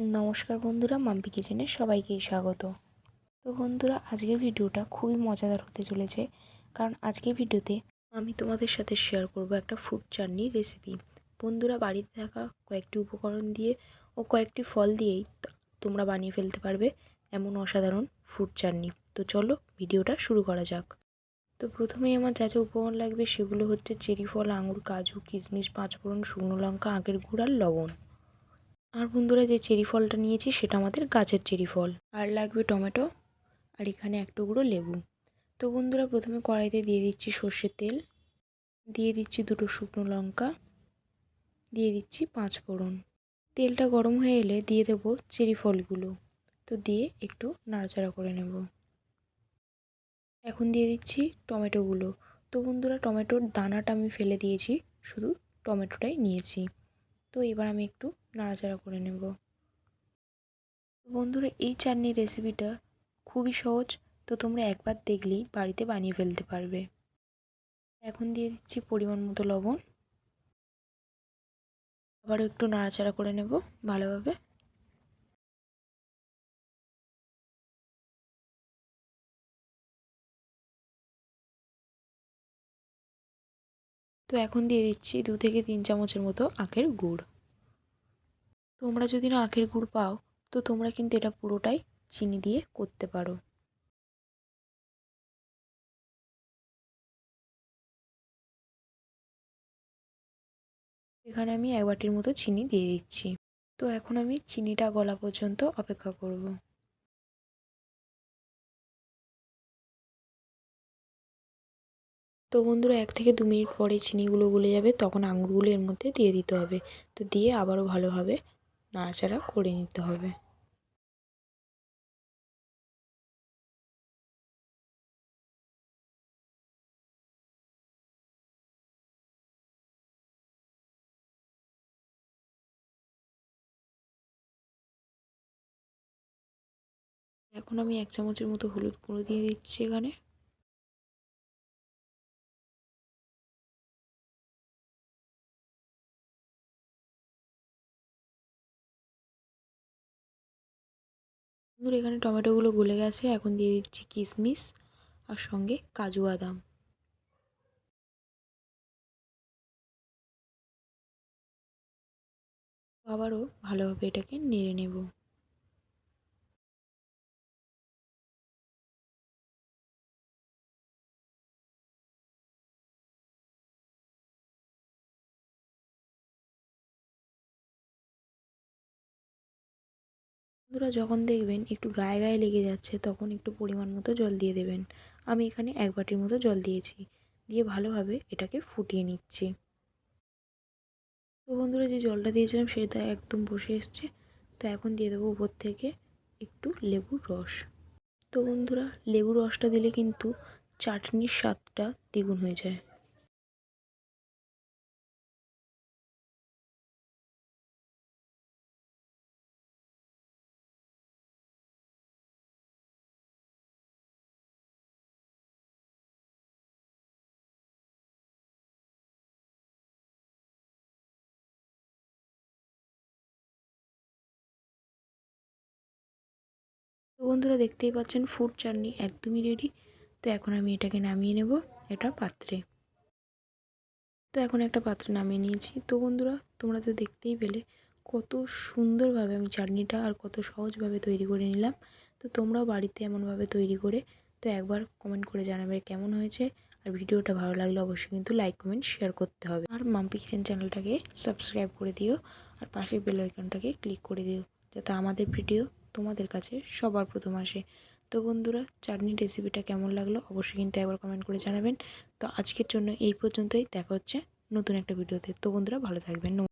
নমস্কার বন্ধুরা, মাম্পি কিচেনে সবাইকেই স্বাগত। তো বন্ধুরা, আজকের ভিডিওটা খুবই মজাদার হতে চলেছে। কারণ আজকের ভিডিওতে আমি তোমাদের সাথে শেয়ার করব একটা ফ্রুট চাটনি রেসিপি বন্ধুরা, বাড়িতে থাকা কয়েকটি উপকরণ দিয়ে ও কয়েকটি ফল দিয়েই তোমরা বানিয়ে ফেলতে পারবে এমন অসাধারণ ফ্রুট চাটনি। তো চলো ভিডিওটা শুরু করা যাক। তো প্রথমেই আমার যা যা উপকরণ লাগবে সেগুলো হচ্ছে চেরি ফল, আঙুর, কাজু, কিশমিশ, পাঁচফোড়ন, শুকনো লঙ্কা আঁকের গুড় আর লবণ। আর বন্ধুরা যে চেরি ফলটা নিয়েছি সেটা আমাদের গাছের চেরি ফল। আর লাগবে টমেটো, আর এখানে এক টুকরো লেবু। তো বন্ধুরা প্রথমে কড়াইতে দিয়ে দিচ্ছি সর্ষের তেল, দিয়ে দিচ্ছি দুটো শুকনো লঙ্কা, দিয়ে দিচ্ছি পাঁচ ফোড়ন। তেলটা গরম হয়ে এলে দিয়ে দেবো চেরি ফলগুলো। তো দিয়ে একটু নাড়াচাড়া করে নেব। এখন দিয়ে দিচ্ছি টমেটোগুলো। তো বন্ধুরা টমেটোর দানাটা আমি ফেলে দিয়েছি, শুধু টমেটোটাই নিয়েছি। তো এবার আমি একটু নাড়াচাড়া করে নেব। বন্ধুরা, এই চাটনির রেসিপিটা খুবই সহজ, তো তোমরা একবার দেখলেই বাড়িতে বানিয়ে ফেলতে পারবে। এখন দিয়ে দিচ্ছি পরিমাণ মতো লবণ। আবারও একটু নাড়াচাড়া করে নেব ভালোভাবে। তো এখন দিয়ে দিচ্ছি দু থেকে তিন চামচের মতো আখের গুড়। তোমরা যদি না আখের গুড় পাও, তো তোমরা কিন্তু এটা পুরোটাই চিনি দিয়ে করতে পারো। এখানে আমি এক বাটির মতো চিনি দিয়ে দিচ্ছি। তো এখন আমি চিনিটা গলা পর্যন্ত অপেক্ষা করব। তো বন্ধুরা, এক থেকে দু মিনিট পরে চিনিগুলো গলে যাবে, তখন আঙুরগুলো এর মধ্যে দিয়ে দিতে হবে। তো দিয়ে আবারও ভালোভাবে নাড়াচাড়া করে নিতে হবে। এখন আমি এক চামচের মতো হলুদ গুঁড়ো দিয়ে দিচ্ছি এখানে। ধরো এখানে টমেটোগুলো গলে গেছে। এখন দিয়ে দিচ্ছি কিশমিশ আর সঙ্গে কাজু বাদাম। আবারও ভালোভাবে এটাকে নেড়ে নেব। বন্ধুরা যখন দেখবেন একটু গায়ে গায়ে লেগে যাচ্ছে, তখন একটু পরিমাণ মতো জল দিয়ে দেবেন। আমি এখানে এক বাটির মতো জল দিয়েছি, দিয়ে ভালোভাবে এটাকে ফুটিয়ে নিচ্ছি। তো বন্ধুরা যে জলটা দিয়েছিলাম সেটা একদম বসে এসছে, তো এখন দিয়ে দেবো উপর থেকে একটু লেবুর রস। তো বন্ধুরা, লেবুর রসটা দিলে কিন্তু চাটনির স্বাদটা দ্বিগুণ হয়ে যায়। বন্ধুরা দেখতেই পাচ্ছেন ফুড চাটনি একদমই রেডি তো এখন আমি এটাকে নামিয়ে নেব এটা পাত্রে। তো এখন একটা পাত্রে নামিয়ে নিয়েছি। তো বন্ধুরা, তোমরা তো দেখতেই পেলে কত সুন্দরভাবে আমি চাটনিটা আর কত সহজভাবে তৈরি করে নিলাম। তো তোমরাও বাড়িতে এমনভাবে তৈরি করে তো একবার কমেন্ট করে জানাবে কেমন হয়েছে। আর ভিডিওটা ভালো লাগলে অবশ্যই কিন্তু লাইক কমেন্ট শেয়ার করতে হবে। আর মাম্পি কিচেন চ্যানেলটাকে সাবস্ক্রাইব করে দিও। আর পাশের বেল আইকনটাকে ক্লিক করে দিও। যাতে আমাদের ভিডিও তোমাদের কাছে সবার প্রথম আসে। তো বন্ধুরা, চাটনি রেসিপিটা কেমন লাগল অবশ্যই কিন্তু একবার কমেন্ট করে জানাবেন। তো আজকের জন্য এই পর্যন্তই। দেখা হচ্ছে নতুন একটা ভিডিওতে তো বন্ধুরা, ভালো থাকবেন।